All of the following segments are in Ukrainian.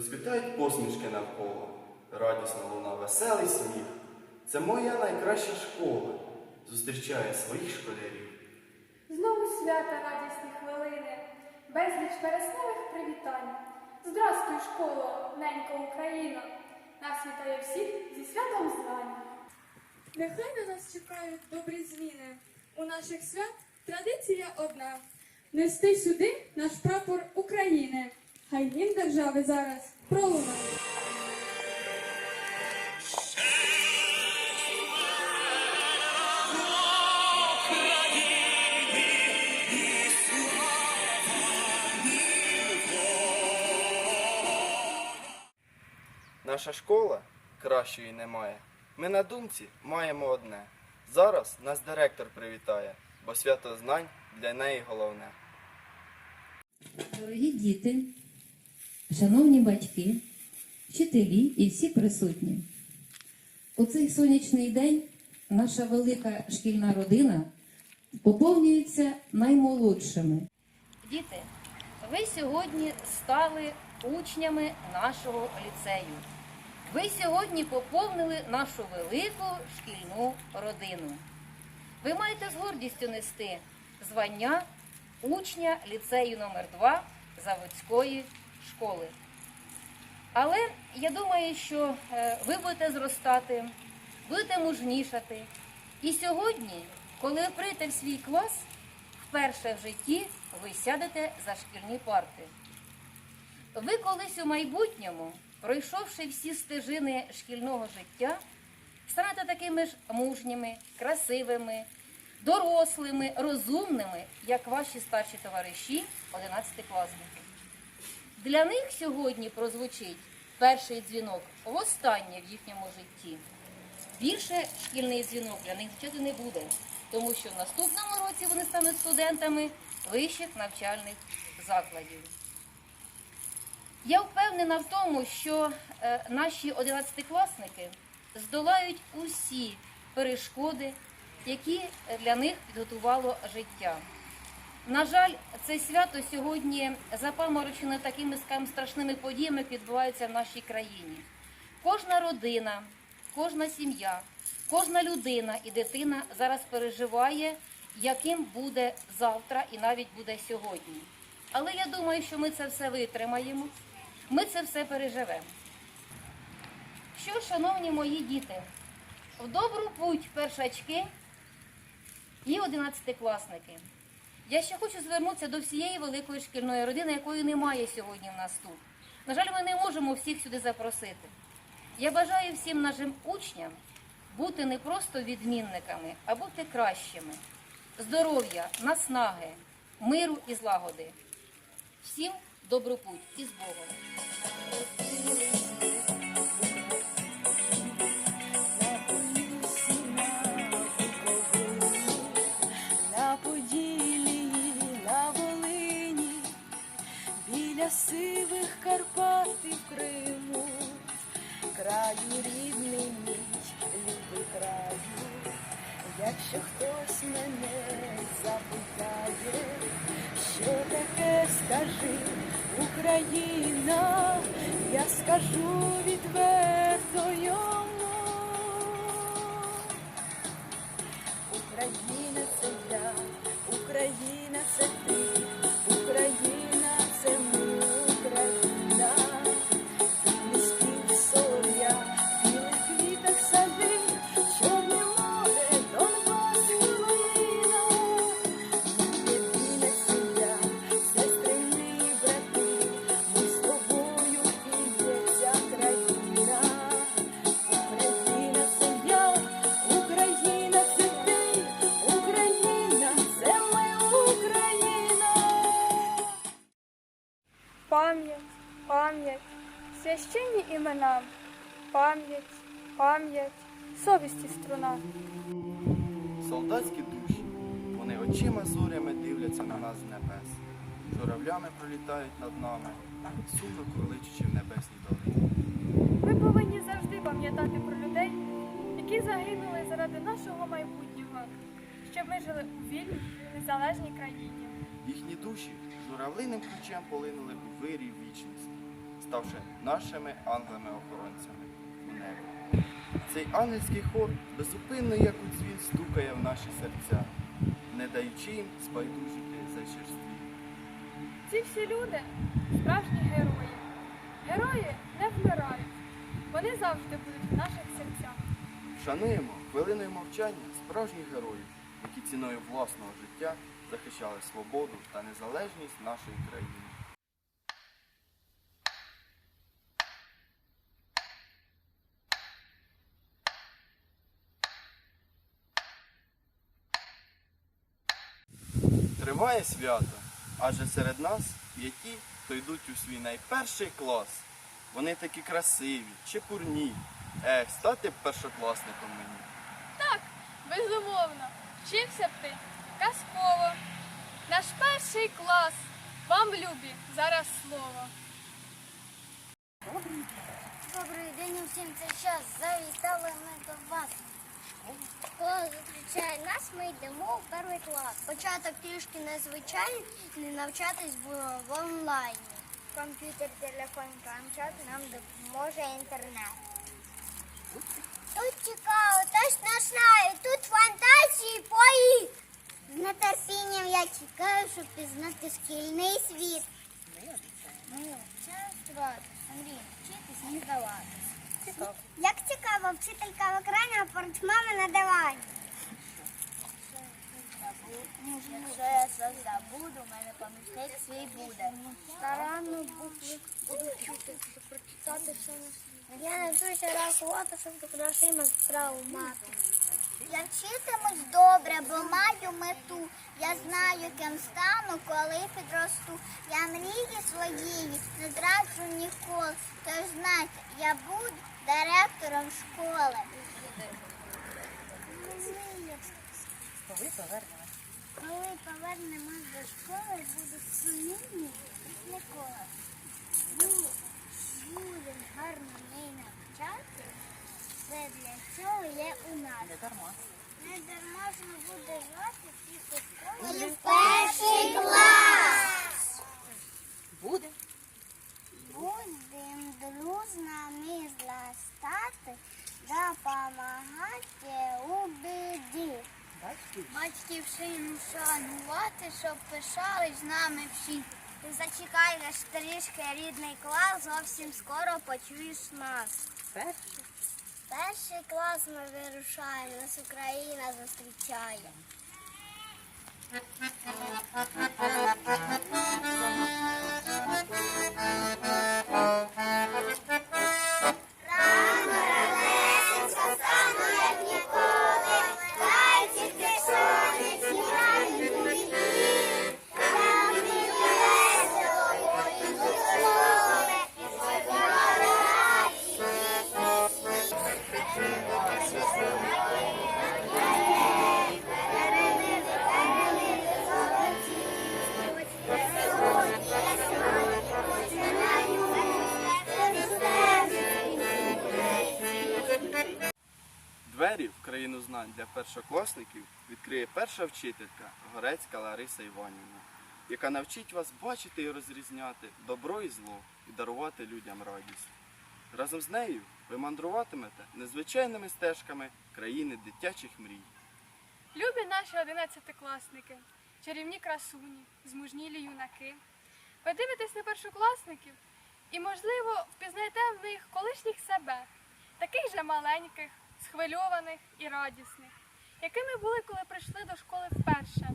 Розквітають посмішки навколо, радісно луна веселий сміх. Це моя найкраща школа зустрічає своїх школярів. Знову свята радісні хвилини, безліч вересневих привітань. Здрастуй, школо, ненька Україна, нас вітає всіх зі святом знань. Нехай на нас чекають добрі зміни. У наших свят традиція одна. Нести сюди наш прапор України. Хай гімн держави зараз пролунає. Наша школа кращої немає. Ми на думці маємо одне. Зараз нас директор привітає, бо свято знань для неї головне. Дорогі діти, шановні батьки, вчителі і всі присутні. У цей сонячний день наша велика шкільна родина поповнюється наймолодшими. Діти, ви сьогодні стали учнями нашого ліцею. Ви сьогодні поповнили нашу велику шкільну родину. Ви маєте з гордістю нести звання учня ліцею номер 2 Заводської школи. Але я думаю, що е, ви будете зростати, будете мужнішати. І сьогодні, коли ви прийдете в свій клас, вперше в житті ви сядете за шкільні парти. Ви колись у майбутньому, пройшовши всі стежини шкільного життя, станете такими ж мужніми, красивими, дорослими, розумними, як ваші старші товариші, 11-класники. Для них сьогодні прозвучить перший дзвінок востаннє в їхньому житті. Більше шкільний дзвінок для них звучати не буде, тому що в наступному році вони стануть студентами вищих навчальних закладів. Я впевнена в тому, що е, наші одинадцятикласники здолають усі перешкоди, які для них підготувало життя. На жаль, це свято сьогодні запаморочене такими страшними подіями, які відбуваються в нашій країні. Кожна родина, кожна сім'я, кожна людина і дитина зараз переживає, яким буде завтра і навіть буде сьогодні. Але я думаю, що ми це все витримаємо, ми це все переживемо. Що, шановні мої діти, в добру путь першачки і одинадцятикласники. Я ще хочу звернутися до всієї великої шкільної родини, якої немає сьогодні в нас тут. На жаль, ми не можемо всіх сюди запросити. Я бажаю всім нашим учням бути не просто відмінниками, а бути кращими. Здоров'я, наснаги, миру і злагоди. Всім добру путь і з Богом. Біля сивих Карпат і в Криму, краю рідний мій, любий краю, якщо хтось мене запитає, що таке скажи Україна, я скажу відверто священні пам'ять, пам'ять, совісті струна. Солдатські душі, вони очима зорями дивляться на нас з небес. Журавлями пролітають над нами, сумно кличучи в небесній долині. Ми повинні завжди пам'ятати про людей, які загинули заради нашого майбутнього, щоб ми жили у вільній, незалежній країні. Їхні душі журавлиним ключем полинули у вирі в вічність. Ставши нашими ангелами-охоронцями у небі. Цей ангельський хор безупинно, як у дзвін, стукає в наші серця, не даючи їм спайдужити за черстві. Ці всі люди справжні герої. Герої не вмирають. Вони завжди будуть в наших серцях. Шануємо хвилиною мовчання справжніх героїв, які ціною власного життя захищали свободу та незалежність нашої країни. Триває свято, адже серед нас є ті, хто йдуть у свій найперший клас. Вони такі красиві, чепурні. Ех, стати б першокласником мені. Так, безумовно. Вчився б ти казково. Наш перший клас. Вам, любі, зараз слово. Добрий день усім цей час. Завітали ми до вас. Хто зустрічає нас, ми йдемо в перший клас. Початок трішки незвичайний, не навчатись було в онлайні. Комп'ютер, телефон, планшет нам допоможе інтернет. Тут цікаво, точно знаю, тут фантазії пої. З нетерпінням я чекаю, щоб пізнати шкільний світ. Ми обчаствувати, Андрій, вчитися не здаватися. Як цікаво, вчителька в екрані, а поруч мами на дивані. Якщо я все забуду, у мене помічник свій буде. Старанно буду вчити, прочитати світ. Я навчуся рахувати, щоб до грошима справу мати. Я вчитимусь добре, бо маю мету. Я знаю, ким стану, коли підросту. Я мрії своєї не зраджу ніколи. Тож знайте, я буду директором школи. Коли повернемось Коли повернемось до школи, будуть сумні ніколи. Будемо гарно неї навчати. Все для цього є у нас. Не дарма. Не дарма ж ми буде звати тільки школи. в перший клас. Буде. Будем дружними зростати, допомагати у біді. Батьківщину шанувати, щоб пишались з нами всі. Ти зачекай наш трішки рідний клас, зовсім скоро почуєш нас. Перший. Перший клас ми вирушаємо, нас Україна зустрічає. Двері в країну знань для першокласників відкриє перша вчителька Горецька Лариса Іванівна, яка навчить вас бачити і розрізняти добро і зло і дарувати людям радість. Разом з нею ви мандруватимете незвичайними стежками країни дитячих мрій. Любі наші одинадцятикласники, чарівні красуні, змужнілі юнаки. Ви дивитесь на першокласників і, можливо, впізнаєте в них колишніх себе, таких же маленьких, схвильованих і радісних, якими були, коли прийшли до школи вперше.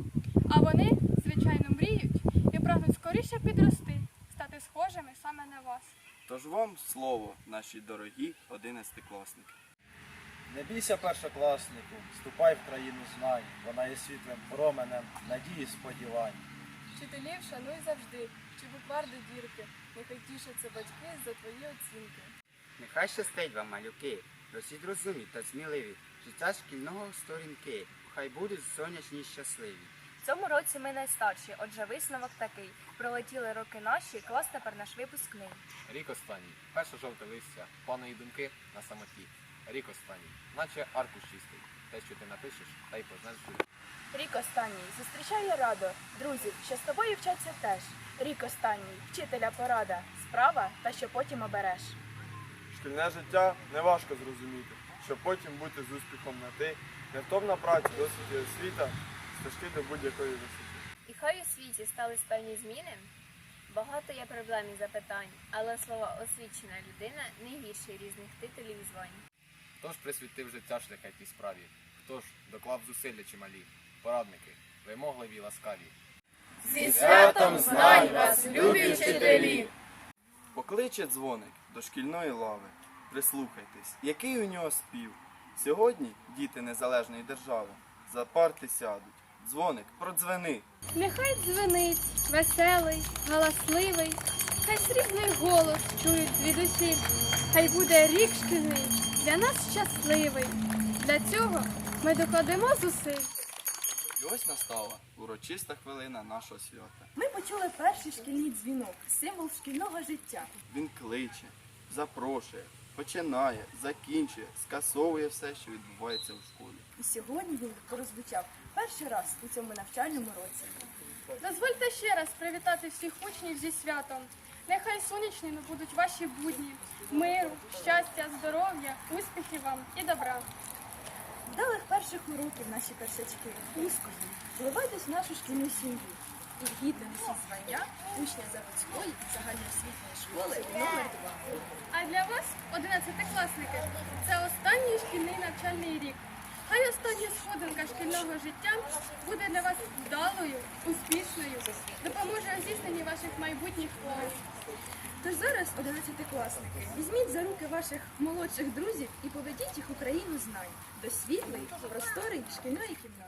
А вони, звичайно, мріють і прагнуть скоріше підрости, стати схожими саме на вас. Тож вам слово, наші дорогі одинадцятикласники. Не бійся першокласнику, вступай в країну знань, вона є світлим променем, надії сподівань. Вчителів шануй завжди, чи буквар до дірки, нехай тішаться батьки за твої оцінки. Нехай щастить вам, малюки, росіть розумні та сміливі, життя шкільного сторінки, хай будуть сонячні й щасливі. В цьому році ми найстарші, отже висновок такий. Пролетіли роки наші, клас тепер наш випускний. Рік останній, перше жовте листя, плани і думки на самоті. Рік останній, наче аркуш чистий. те, що ти напишеш, та й познаєш життя. Рік останній зустрічає радо, друзів, що з тобою вчаться теж. Рік останній, вчителя порада, справа та що потім обереш. Шкільне життя не важко зрозуміти, щоб потім бути з успіхом на ти, невтомна праця, досвід і освіта, стежки до будь-якої висоти. І хай у світі стались певні зміни. Багато є проблем і запитань, але слова освічена людина не гірший різних титулів і звань. Хто ж присвятив життя шляхетній справі? Хто ж доклав зусилля чималі? Порадники, вимогливі, ласкаві. Зі святом знань вас, любі вчителі! Покличе дзвоник до шкільної лави. Прислухайтесь, який у нього спів. Сьогодні діти незалежної держави за парти сядуть. Дзвоник продзвени. Нехай дзвенить, веселий, галасливий, хай срібний голос чують звідусіль. Хай буде рік шкільний для нас щасливий. Для цього ми докладемо зусиль. І ось настала урочиста хвилина нашого свята. Ми почули перший шкільний дзвінок, символ шкільного життя. Він кличе, запрошує, починає, закінчує, скасовує все, що відбувається у школі. І сьогодні він прозвучав перший раз у цьому навчальному році. Дозвольте ще раз привітати всіх учнів зі святом. Нехай сонячними будуть ваші будні, миру, щастя, здоров'я, успіхів вам і добра. Вдалих перших уроків наші першачки. Успіхів. Вливайтесь в нашу шкільну сім'ю. І гідно звання учня заводської загальноосвітньої школи номер 2. А для вас, одинадцятикласники, це останній шкільний навчальний рік. Хай остання сходинка шкільного життя буде для вас вдалою, успішною, допоможе у здійсненні ваших майбутніх планів. Тож зараз, 11-класники, візьміть за руки ваших молодших друзів і поведіть їх у країну знань до світлої, просторої шкільної кімнати.